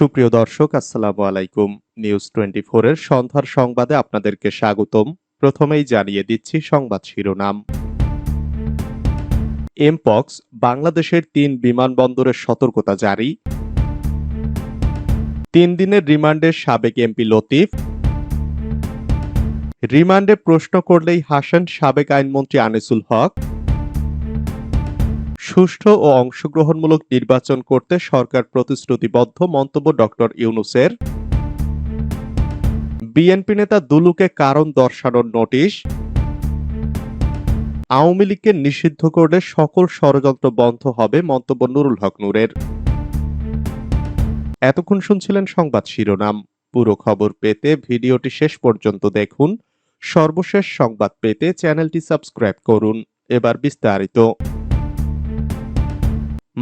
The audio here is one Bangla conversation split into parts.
সুপ্রিয় দর্শক, আসসালামু আলাইকুম। নিউজ টোয়েন্টি এর সন্ধ্যার সংবাদে আপনাদেরকে স্বাগতম। প্রথমেই জানিয়ে দিচ্ছি সংবাদ শিরোনাম। এমপক্স বাংলাদেশের তিন বিমানবন্দরের সতর্কতা জারি। তিন দিনের রিমান্ডে সাবেক এমপি লতিফ। রিমান্ডে প্রশ্ন করলেই হাসেন সাবেক আইনমন্ত্রী আনিসুল হক। সুষ্ঠু ও অংশগ্রহণমূলক নির্বাচন করতে সরকার প্রতিশ্রুতিবদ্ধ মন্তব্য ডক্টর ইউনুসের। বিএনপি নেতা দুলুকে কারণ দর্শানোর নোটিশ। আওয়ামী লীগকে নিষিদ্ধ করলে সকল ষড়যন্ত্র বন্ধ হবে মন্তব্য নুরুল হক নূরের। এতক্ষণ শুনছিলেন সংবাদ শিরোনাম। পুরো খবর পেতে ভিডিওটি শেষ পর্যন্ত দেখুন। সর্বশেষ সংবাদ পেতে চ্যানেলটি সাবস্ক্রাইব করুন। এবার বিস্তারিত।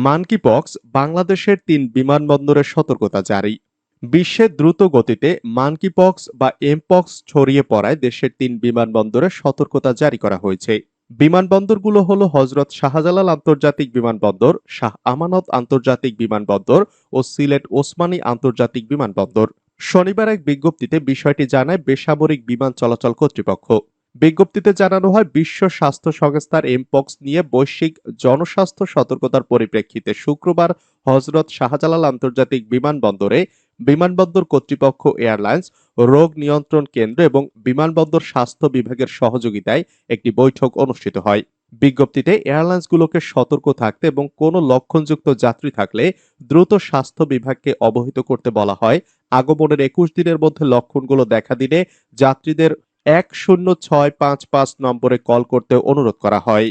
মানকিপক্স বাংলাদেশের তিন বিমানবন্দরের সতর্কতা জারি। বিশ্বে দ্রুত গতিতে মানকিপক্স বা এমপক্স ছড়িয়ে পড়ায় দেশের তিন বিমানবন্দরে সতর্কতা জারি করা হয়েছে। বিমানবন্দরগুলো হলো হজরত শাহজালাল আন্তর্জাতিক বিমানবন্দর, শাহ আমানত আন্তর্জাতিক বিমানবন্দর ও সিলেট ওসমানী আন্তর্জাতিক বিমানবন্দর। শনিবার এক বিজ্ঞপ্তিতে বিষয়টি জানায় বেসামরিক বিমান চলাচল কর্তৃপক্ষ। বিজ্ঞপ্তিতে জানানো হয়, বিশ্ব স্বাস্থ্য সংস্থার এমপক্স নিয়ে বৈশ্বিক জনস্বাস্থ্য সতর্কতার পরিপ্রেক্ষিতে শুক্রবার হজরত শাহজালাল আন্তর্জাতিক বিমানবন্দরে বিমানবন্দর কর্তৃপক্ষ এয়ারলাইন্স, রোগ নিয়ন্ত্রণ কেন্দ্র এবং বিমানবন্দর স্বাস্থ্য বিভাগের সহযোগিতায় একটি বৈঠক অনুষ্ঠিত হয়। বিজ্ঞপ্তিতে এয়ারলাইন্সগুলোকে সতর্ক থাকতে এবং কোনো লক্ষণযুক্ত যাত্রী থাকলে দ্রুত স্বাস্থ্য বিভাগকে অবহিত করতে বলা হয়। আগমনের একুশ দিনের মধ্যে লক্ষণগুলো দেখা দিলে যাত্রীদের এক শূন্য ছয় পাঁচ পাঁচ নম্বরে কল করতে অনুরোধ করা হয়।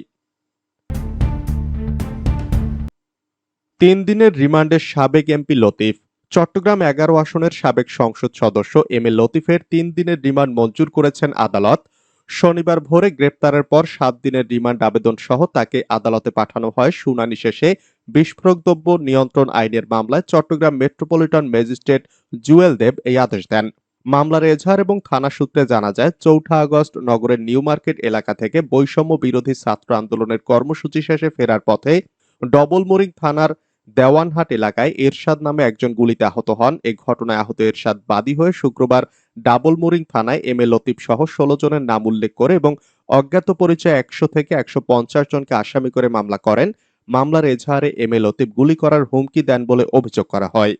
তিন দিনের রিমান্ডের সাবেক এমপি লতিফ, চট্টগ্রাম এগারো আসনের সাবেক সংসদ সদস্য এম এ লতিফের তিন দিনের রিমান্ড মঞ্জুর করেছেন আদালত। শনিবার ভোরে গ্রেপ্তারের পর সাত দিনের রিমান্ড আবেদন সহ তাকে আদালতে পাঠানো হয়। শুনানি শেষে বিস্ফোরক দ্রব্য নিয়ন্ত্রণ আইনের মামলায় চট্টগ্রাম মেট্রোপলিটন ম্যাজিস্ট্রেট জুয়েল দেব এই আদেশ দেন। মামলার এজাহার এবং থানা সূত্রে জানা যায়, চৌঠা আগস্ট নগরের নিউ মার্কেট এলাকা থেকে বৈষম্য বিরোধী ছাত্র আন্দোলনের কর্মসূচি শেষে ফেরার পথে ডবলমোরিং থানার দেওয়ানহাট এলাকায় এরশাদ নামে একজন গুলিতে আহত হন। এই ঘটনায় আহত এরশাদ বাদী হয়ে শুক্রবার ডাবলমোরিং থানায় এম এ লতিফ সহ ষোলো জনের নাম উল্লেখ করে এবং অজ্ঞাত পরিচয় একশো থেকে একশো পঞ্চাশ জনকে আসামি করে মামলা করেন। মামলার এজাহারে এম এ লতিফ গুলি করার হুমকি দেন বলে অভিযোগ করা হয়।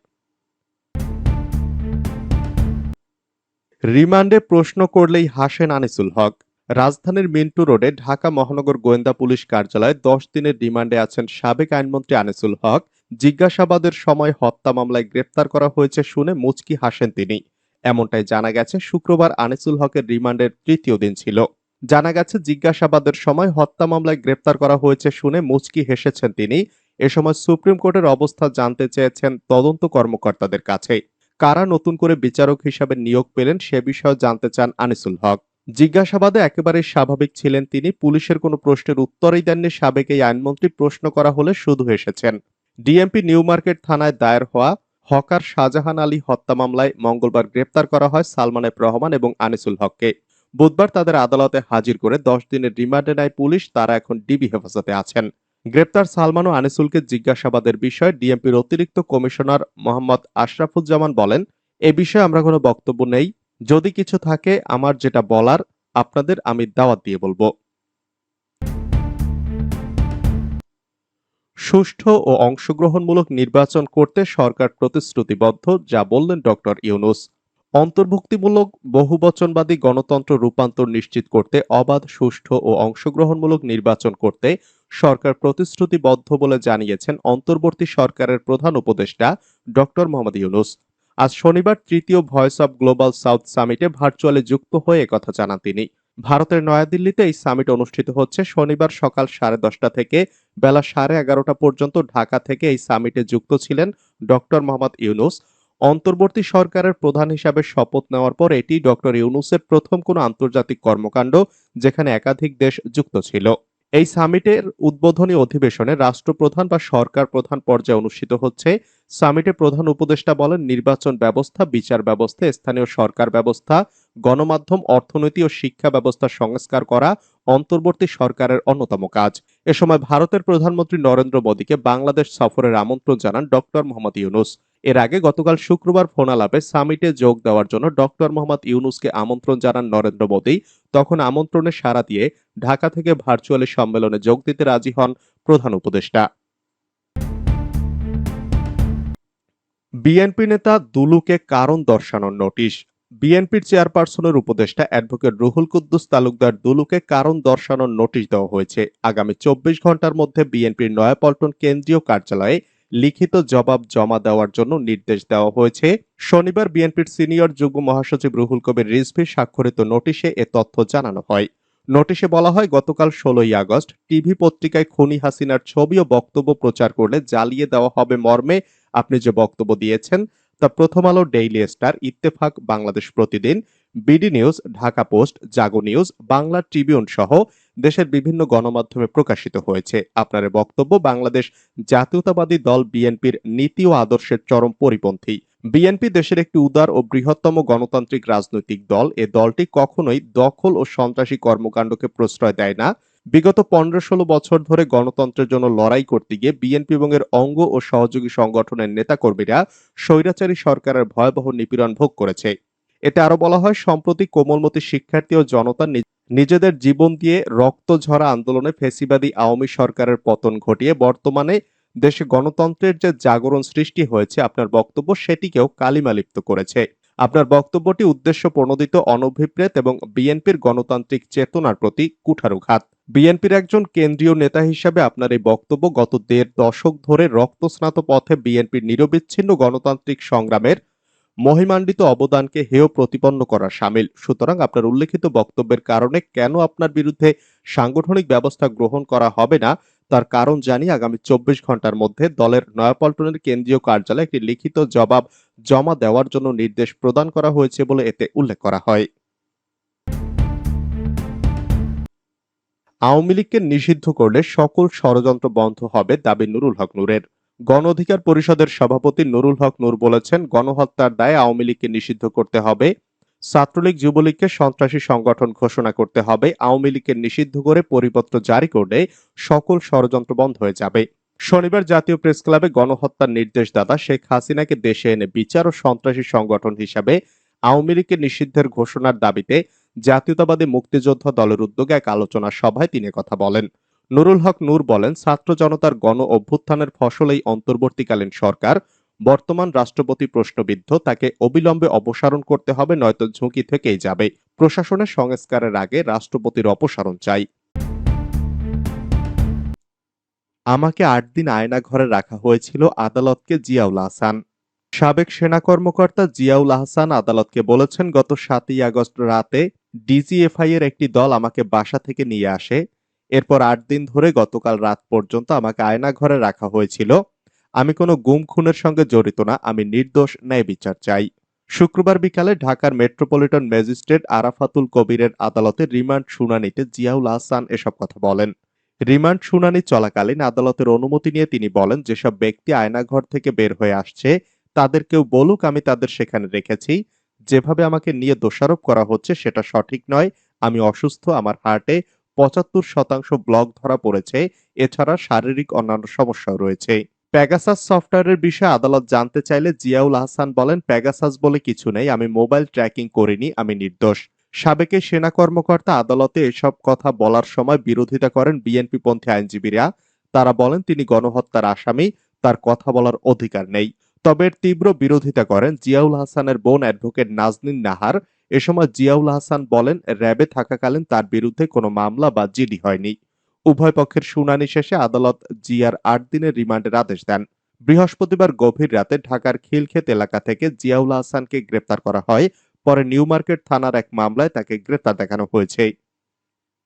রিমান্ডে প্রশ্ন করলেই হাসেন আনিসুল হক। রাজধানীর মিন্টু রোডে ঢাকা মহানগর গোয়েন্দা পুলিশ কার্যালয়ে দশ দিনের রিমান্ডে আছেন সাবেক আইনমন্ত্রী আনিসুল হক। জিজ্ঞাসাবাদের সময় হত্যা মামলায় গ্রেপ্তার করা হয়েছে শুনে মুচকি হাসেন তিনি। এমনটাই জানা গেছে, শুক্রবার আনিসুল হকের রিমান্ডের তৃতীয় দিন ছিল। জানা গেছে, জিজ্ঞাসাবাদের সময় হত্যা মামলায় গ্রেপ্তার করা হয়েছে শুনে মুচকি হেসেছেন তিনি। এ সময় সুপ্রিম কোর্টের অবস্থা জানতে চেয়েছেন তদন্ত কর্মকর্তাদের কাছে। কারা নতুন করে বিচারক হিসাবে নিয়োগ পেলেন সে বিষয়ে জানতে চান আনিসুল হক। জিজ্ঞাসাবাদে একেবারে স্বাভাবিক ছিলেন তিনি, পুলিশের কোনো প্রশ্নের উত্তরই দেননি সাবেক এই আইনমন্ত্রী, প্রশ্ন করা হলে শুধু এসেছেন ডিএমপি নিউ মার্কেট থানায় দায়ের হওয়া হকার শাহজাহান আলী হত্যা মামলায় মঙ্গলবার গ্রেপ্তার করা হয় সালমান এফ রহমান এবং আনিসুল হককে। বুধবার তাদের আদালতে হাজির করে দশ দিনের রিমান্ডে নেয় পুলিশ, তারা এখন ডিবি হেফাজতে আছেন। গ্রেপ্তার সালমান ও আনিসুলকে জিজ্ঞাসাবাদের বিষয়ে ডিএমপির অতিরিক্ত কমিশনার মোহাম্মদ আশরাফুজ্জামান বলেন, এ বিষয়ে আমরা কোনো বক্তব্য নেই। যদি কিছু থাকে, আমার যেটা বলার, আপনাদের আমি দাওয়াত দিয়ে বলব। সুষ্ঠু ও অংশগ্রহণমূলক নির্বাচন করতে সরকার প্রতিশ্রুতিবদ্ধ, যা বললেন ডক্টর ইউনুস। অন্তর্ভুক্তিমূলক, বহুবচনবাদী গণতন্ত্র রূপান্তর নিশ্চিত করতে অবাধ, সুষ্ঠু ও অংশগ্রহণমূলক নির্বাচন করতে সরকার প্রতিশ্রুতিবদ্ধ বলে জানিয়েছেন অন্তর্বর্তী সরকারের প্রধান উপদেষ্টা ডক্টর মোহাম্মদ ইউনুস। আজ শনিবার তৃতীয় ভয়েস অব গ্লোবাল সাউথ সামিটে ভার্চুয়ালি যুক্ত হয়ে কথা জানান তিনি। ভারতের নয়াদিল্লিতে এই সামিট অনুষ্ঠিত হচ্ছে শনিবার সকাল সাড়ে দশটা থেকে বেলা সাড়ে এগারোটা পর্যন্ত ঢাকা থেকে এই সামিটে যুক্ত ছিলেন ডক্টর মোহাম্মদ ইউনুস। অন্তর্বর্তী সরকারের প্রধান হিসাবে শপথ নেওয়ার পর এটি ডক্টর ইউনুসের প্রথম কোনো আন্তর্জাতিক কর্মকাণ্ড যেখানে একাধিক দেশ যুক্ত ছিল। এই সামিটের উদ্বোধনী অধিবেশনে রাষ্ট্রপ্রধান বা সরকার প্রধান পর্যায়ে অনুষ্ঠিত হচ্ছে। সামিটে প্রধান উপদেষ্টা বলেন, নির্বাচন ব্যবস্থা, বিচার ব্যবস্থা, স্থানীয় সরকার ব্যবস্থা, গণমাধ্যম, অর্থনীতি ও শিক্ষা ব্যবস্থা সংস্কার করা অন্তর্বর্তী সরকারের অন্যতম কাজ। এ সময় ভারতের প্রধানমন্ত্রী নরেন্দ্র মোদীকে বাংলাদেশ সফরের আমন্ত্রণ জানান ডক্টর মোহাম্মদ ইউনুস। এর আগে গতকাল শুক্রবার ফোন আলাপে সামিটে যোগ দেওয়ার জন্য ডক্টর মোহাম্মদ ইউনুসকে আমন্ত্রণ জানান নরেন্দ্র মোদী। তখন আমন্ত্রণে সাড়া দিয়ে ঢাকা থেকে ভার্চুয়ালি সম্মেলনে যোগ দিতে রাজি হন প্রধান উপদেষ্টা। বিএনপি নেতা দুলুকে কারণ দর্শানোর নোটিশ। বিএনপির চেয়ারপারসনের উপদেষ্টা অ্যাডভোকেট রুহুল কুদ্দুস তালুকদার দুলুকে কারণ দর্শানোর নোটিশ দেওয়া হয়েছে। আগামী চব্বিশ ঘণ্টার মধ্যে বিএনপির নয়াপল্টন কেন্দ্রীয় কার্যালয়ে লিখিত জবাব জমা দেওয়ার জন্য নির্দেশ দেওয়া হয়েছে। শনিবার বিএনপির সিনিয়র যুগ্ম মহাসচিব রুহুল কবির রিজভি স্বাক্ষরিত নোটিশে এ তথ্য জানানো হয়। নোটিশে বলা হয়, গতকাল ষোলোই আগস্ট টিভি পত্রিকায় খনি হাসিনার ছবি ও বক্তব্য প্রচার করলে জ্বালিয়ে দেওয়া হবে মর্মে। আপনি যে বক্তব্য দিয়েছেন তা প্রথম আলো daily Star, Ittefaq, Bangladesh Pratidin, BD News, Dhaka Post, Jago News, Bangla Tribune সহ দেশের বিভিন্ন গণমাধ্যমে প্রকাশিত হয়েছে। আপনার বক্তব্য, বাংলাদেশ জাতীয়তাবাদী দল বিএনপির নীতি ও আদর্শের চরম পরিপন্থী। বিএনপি দেশের একটি উদার ও বৃহত্তম গণতান্ত্রিক রাজনৈতিক দল। এ দলটি কখনোই দখল ও সন্ত্রাসী কর্মকাণ্ডকে প্রশ্রয় দেয় না। বিগত পনেরো ষোলো বছর ধরে গণতন্ত্রের জন্য লড়াই করতে গিয়ে বিএনপি এবং এর অঙ্গ ও সহযোগী সংগঠনের নেতাকর্মীরা স্বৈরাচারী সরকারের ভয়াবহ নিপীড়ন ভোগ করেছে। এতে আরও বলা হয়, সম্প্রতি কোমলমতি শিক্ষার্থী ও জনতা নিজেদের জীবন দিয়ে রক্ত ঝরা আন্দোলনে ফেসিবাদী আওয়ামী সরকারের পতন ঘটিয়ে বর্তমানে দেশে গণতন্ত্রের যে জাগরণ সৃষ্টি হয়েছে, আপনার বক্তব্য সেটিকেও কালিমালিপ্ত করেছে। আপনার বক্তব্যটি উদ্দেশ্য প্রণোদিত, অনভিপ্রেত এবং বিএনপির গণতান্ত্রিক চেতনার প্রতি কুঠারুঘাত। বিএনপির একজন কেন্দ্রীয় নেতা হিসাবে আপনার এই বক্তব্য গত দেড় দশক ধরে রক্তস্নাত পথে বিএনপির নিরবিচ্ছিন্ন গণতান্ত্রিক সংগ্রামের মহিমান্বিত অবদানকে হেয় প্রতিপন্ন করা সামিল। সুতরাং আপনার উল্লেখিত বক্তব্যের কারণে কেন আপনার বিরুদ্ধে সাংগঠনিক ব্যবস্থা গ্রহণ করা হবে না, তার কারণ জানি আগামী চব্বিশ ঘণ্টার মধ্যে দলের নয়াপল্টনের কেন্দ্রীয় কার্যালয়ে একটি লিখিত জবাব জমা দেওয়ার জন্য নির্দেশ প্রদান করা হয়েছে বলে এতে উল্লেখ করা হয়। আওয়ামী লীগকে নিষিদ্ধ করলে সকল ষড়যন্ত্র বন্ধ হবে দাবি নুরুল হক নূরের। গণ অধিকার পরিষদের সভাপতি নুরুল হক নূর বলেছেন, গণহত্যার দায়ে আওয়ামী লীগকে নিষিদ্ধ করতে হবে। ছাত্রলীগ, যুবলীগকে সন্ত্রাসী সংগঠন ঘোষণা করতে হবে। আওয়ামী লীগকে নিষিদ্ধ করে পরিপত্র জারি করলে সকল ষড়যন্ত্র বন্ধ হয়ে যাবে। শনিবার জাতীয় প্রেস ক্লাবে গণহত্যার নির্দেশদাতা শেখ হাসিনাকে দেশে এনে বিচার ও সন্ত্রাসী সংগঠন হিসাবে আওয়ামী লীগকে নিষিদ্ধের ঘোষণার দাবিতে জাতীয়তাবাদী মুক্তিযোদ্ধা দলের উদ্যোগে এক আলোচনা সভায় তিনি কথা বলেন। নুরুল হক নূর বলেন, ছাত্র জনতার গণ অভ্যুত্থানের ফসল এই অন্তর্বর্তীকালীন সরকার, বর্তমান রাষ্ট্রপতি প্রশ্নবিদ্ধ, তাকে অবিলম্বে অপসারণ করতে হবে, নয়তো ঝুঁকি থেকেই যাবে। প্রশাসনের সংস্কারের আগে রাষ্ট্রপতির অপসারণ চাই। আমাকে আট দিন আয়না ঘরে রাখা হয়েছিল, আদালতকে জিয়াউল আহসান। সাবেক সেনা কর্মকর্তা জিয়াউল আহসান আদালতকে বলেছেন, গত সাতই আগস্ট রাতে ডিজিএফআই এর একটি দল আমাকে বাসা থেকে নিয়ে আসে। এরপর আট দিন ধরে গতকাল রাত পর্যন্ত আমাকে আয়না ঘরে রাখা হয়েছিল। আমি কোনো গুম খুনের সঙ্গে জড়িত না, আমি নির্দোষ, ন্যায় বিচার চাই। শুক্রবার বিকালে ঢাকার মেট্রোপলিটন ম্যাজিস্ট্রেট আরাফাতুল কবিরের আদালতে রিমান্ড শুনানিতে জিয়াউল আহসান এসব কথা বলেন। রিমান্ড শুনানি চলাকালীন আদালতের অনুমতি নিয়ে তিনি বলেন, যেসব ব্যক্তি আয়নাঘর থেকে বের হয়ে আসছে, তাদের কেউ বলুক, আমি তাদের সেখানে রেখেছি। যেভাবে আমাকে নিয়ে দোষারোপ করা হচ্ছে সেটা সঠিক নয়। আমি অসুস্থ, আমার হার্টে পঁচাত্তর শতাংশ ব্লক ধরা পড়েছে। এছাড়া শারীরিক অন্যান্য সমস্যাও রয়েছে। প্যাগাসাস সফটওয়্যারের বিষয়ে আদালত জানতে চাইলে জিয়াউল আহসান বলেন প্যাগাসাস বলে কিছু নেই, আমি মোবাইল ট্র্যাকিং করিনি, আমি নির্দোষ। সাবেক এই সেনা কর্মকর্তা আদালতে এসব কথা বলার সময় বিরোধিতা করেন বিএনপি পন্থী আইনজীবীরা। তারা বলেন, তিনি গণহত্যার আসামি, তার কথা বলার অধিকার নেই। তবে তীব্র বিরোধিতা করেন জিয়াউল হাসানের বোন অ্যাডভোকেট নাজনীন নাহার। এ সময় জিয়াউল হাসান বলেন, র্যাবে থাকাকালীন তার বিরুদ্ধে কোনো মামলা বা জিডি হয়নি। উভয় পক্ষের শুনানি শেষে আদালত জিয়ার আট দিনের রিমান্ডের আদেশ দেন। বৃহস্পতিবার গভীর রাতে ঢাকার খিলক্ষেত এলাকা থেকে জিয়াউল হাসানকে গ্রেপ্তার করা হয়। পরে নিউ মার্কেট থানার এক মামলায় তাকে গ্রেপ্তার দেখানো হয়েছে।